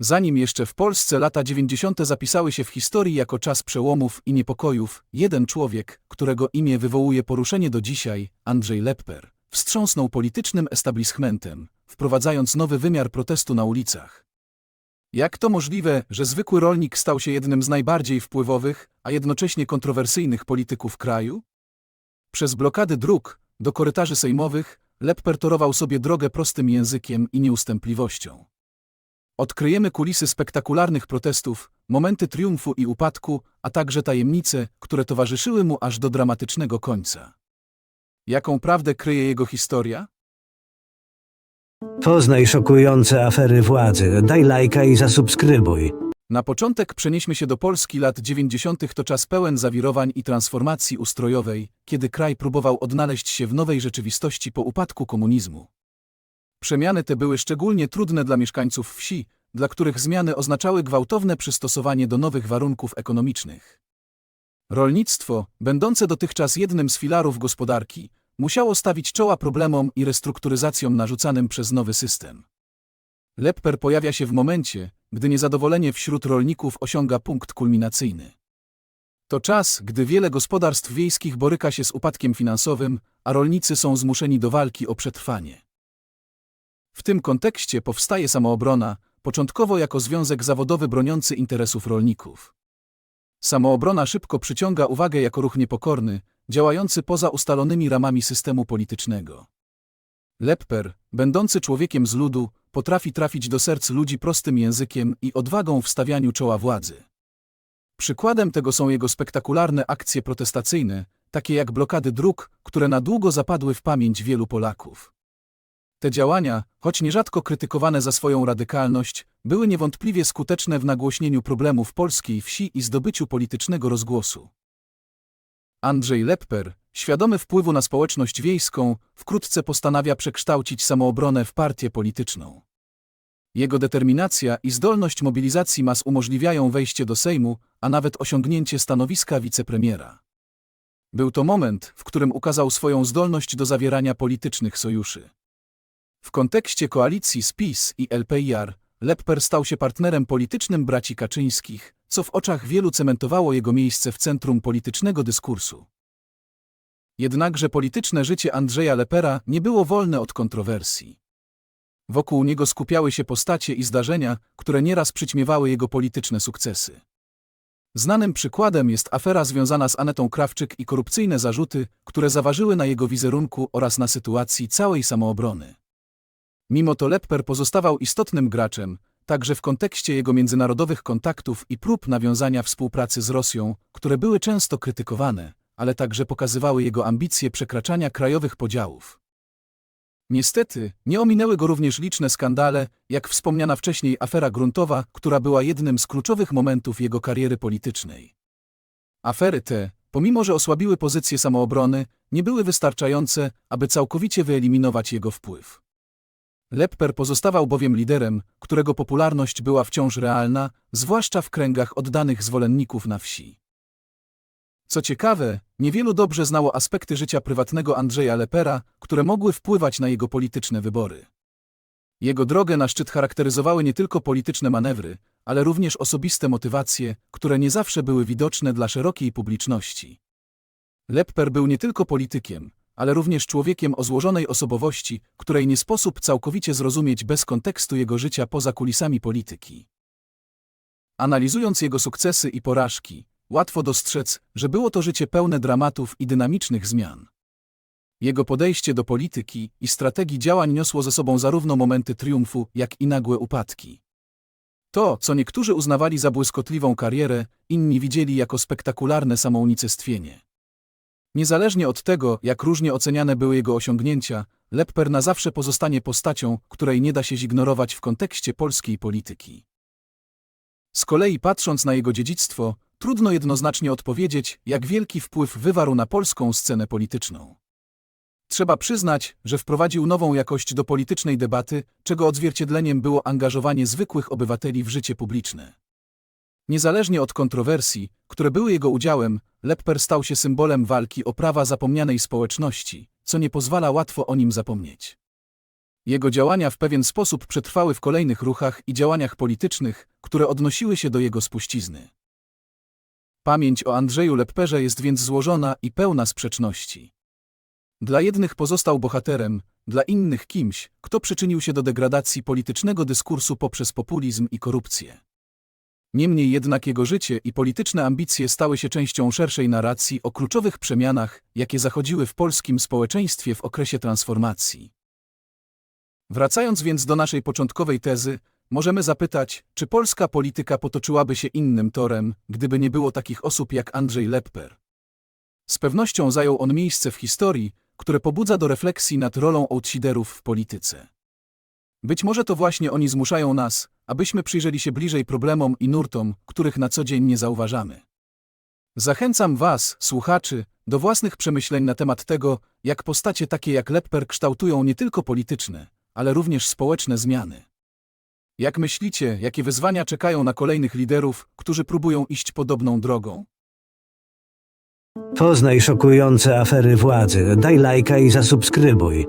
Zanim jeszcze w Polsce lata 90. zapisały się w historii jako czas przełomów i niepokojów, jeden człowiek, którego imię wywołuje poruszenie do dzisiaj, Andrzej Lepper, wstrząsnął politycznym establishmentem, wprowadzając nowy wymiar protestu na ulicach. Jak to możliwe, że zwykły rolnik stał się jednym z najbardziej wpływowych, a jednocześnie kontrowersyjnych polityków kraju? Przez blokady dróg, do korytarzy sejmowych, Lepper torował sobie drogę prostym językiem i nieustępliwością. Odkryjemy kulisy spektakularnych protestów, momenty triumfu i upadku, a także tajemnice, które towarzyszyły mu aż do dramatycznego końca. Jaką prawdę kryje jego historia? Poznaj szokujące afery władzy, daj lajka i zasubskrybuj. Na początek przenieśmy się do Polski lat 90. To czas pełen zawirowań i transformacji ustrojowej, kiedy kraj próbował odnaleźć się w nowej rzeczywistości po upadku komunizmu. Przemiany te były szczególnie trudne dla mieszkańców wsi, dla których zmiany oznaczały gwałtowne przystosowanie do nowych warunków ekonomicznych. Rolnictwo, będące dotychczas jednym z filarów gospodarki, musiało stawić czoła problemom i restrukturyzacjom narzucanym przez nowy system. Lepper pojawia się w momencie, gdy niezadowolenie wśród rolników osiąga punkt kulminacyjny. To czas, gdy wiele gospodarstw wiejskich boryka się z upadkiem finansowym, a rolnicy są zmuszeni do walki o przetrwanie. W tym kontekście powstaje samoobrona, początkowo jako związek zawodowy broniący interesów rolników. Samoobrona szybko przyciąga uwagę jako ruch niepokorny, działający poza ustalonymi ramami systemu politycznego. Lepper, będący człowiekiem z ludu, potrafi trafić do serc ludzi prostym językiem i odwagą w stawianiu czoła władzy. Przykładem tego są jego spektakularne akcje protestacyjne, takie jak blokady dróg, które na długo zapadły w pamięć wielu Polaków. Te działania, choć nierzadko krytykowane za swoją radykalność, były niewątpliwie skuteczne w nagłośnieniu problemów polskiej wsi i zdobyciu politycznego rozgłosu. Andrzej Lepper, świadomy wpływu na społeczność wiejską, wkrótce postanawia przekształcić samoobronę w partię polityczną. Jego determinacja i zdolność mobilizacji mas umożliwiają wejście do Sejmu, a nawet osiągnięcie stanowiska wicepremiera. Był to moment, w którym ukazał swoją zdolność do zawierania politycznych sojuszy. W kontekście koalicji z PiS i LPIR, Lepper stał się partnerem politycznym braci Kaczyńskich, co w oczach wielu cementowało jego miejsce w centrum politycznego dyskursu. Jednakże polityczne życie Andrzeja Lepera nie było wolne od kontrowersji. Wokół niego skupiały się postacie i zdarzenia, które nieraz przyćmiewały jego polityczne sukcesy. Znanym przykładem jest afera związana z Anetą Krawczyk i korupcyjne zarzuty, które zaważyły na jego wizerunku oraz na sytuacji całej samoobrony. Mimo to Lepper pozostawał istotnym graczem, także w kontekście jego międzynarodowych kontaktów i prób nawiązania współpracy z Rosją, które były często krytykowane, ale także pokazywały jego ambicje przekraczania krajowych podziałów. Niestety, nie ominęły go również liczne skandale, jak wspomniana wcześniej afera gruntowa, która była jednym z kluczowych momentów jego kariery politycznej. Afery te, pomimo że osłabiły pozycję samoobrony, nie były wystarczające, aby całkowicie wyeliminować jego wpływ. Lepper pozostawał bowiem liderem, którego popularność była wciąż realna, zwłaszcza w kręgach oddanych zwolenników na wsi. Co ciekawe, niewielu dobrze znało aspekty życia prywatnego Andrzeja Lepera, które mogły wpływać na jego polityczne wybory. Jego drogę na szczyt charakteryzowały nie tylko polityczne manewry, ale również osobiste motywacje, które nie zawsze były widoczne dla szerokiej publiczności. Lepper był nie tylko politykiem, ale również człowiekiem o złożonej osobowości, której nie sposób całkowicie zrozumieć bez kontekstu jego życia poza kulisami polityki. Analizując jego sukcesy i porażki, łatwo dostrzec, że było to życie pełne dramatów i dynamicznych zmian. Jego podejście do polityki i strategii działań niosło ze sobą zarówno momenty triumfu, jak i nagłe upadki. To, co niektórzy uznawali za błyskotliwą karierę, inni widzieli jako spektakularne samounicestwienie. Niezależnie od tego, jak różnie oceniane były jego osiągnięcia, Lepper na zawsze pozostanie postacią, której nie da się zignorować w kontekście polskiej polityki. Z kolei patrząc na jego dziedzictwo, trudno jednoznacznie odpowiedzieć, jak wielki wpływ wywarł na polską scenę polityczną. Trzeba przyznać, że wprowadził nową jakość do politycznej debaty, czego odzwierciedleniem było angażowanie zwykłych obywateli w życie publiczne. Niezależnie od kontrowersji, które były jego udziałem, Lepper stał się symbolem walki o prawa zapomnianej społeczności, co nie pozwala łatwo o nim zapomnieć. Jego działania w pewien sposób przetrwały w kolejnych ruchach i działaniach politycznych, które odnosiły się do jego spuścizny. Pamięć o Andrzeju Lepperze jest więc złożona i pełna sprzeczności. Dla jednych pozostał bohaterem, dla innych kimś, kto przyczynił się do degradacji politycznego dyskursu poprzez populizm i korupcję. Niemniej jednak jego życie i polityczne ambicje stały się częścią szerszej narracji o kluczowych przemianach, jakie zachodziły w polskim społeczeństwie w okresie transformacji. Wracając więc do naszej początkowej tezy, możemy zapytać, czy polska polityka potoczyłaby się innym torem, gdyby nie było takich osób jak Andrzej Lepper. Z pewnością zajął on miejsce w historii, które pobudza do refleksji nad rolą outsiderów w polityce. Być może to właśnie oni zmuszają nas, abyśmy przyjrzeli się bliżej problemom i nurtom, których na co dzień nie zauważamy. Zachęcam Was, słuchaczy, do własnych przemyśleń na temat tego, jak postacie takie jak Lepper kształtują nie tylko polityczne, ale również społeczne zmiany. Jak myślicie, jakie wyzwania czekają na kolejnych liderów, którzy próbują iść podobną drogą? Poznaj szokujące afery władzy. Daj lajka i zasubskrybuj.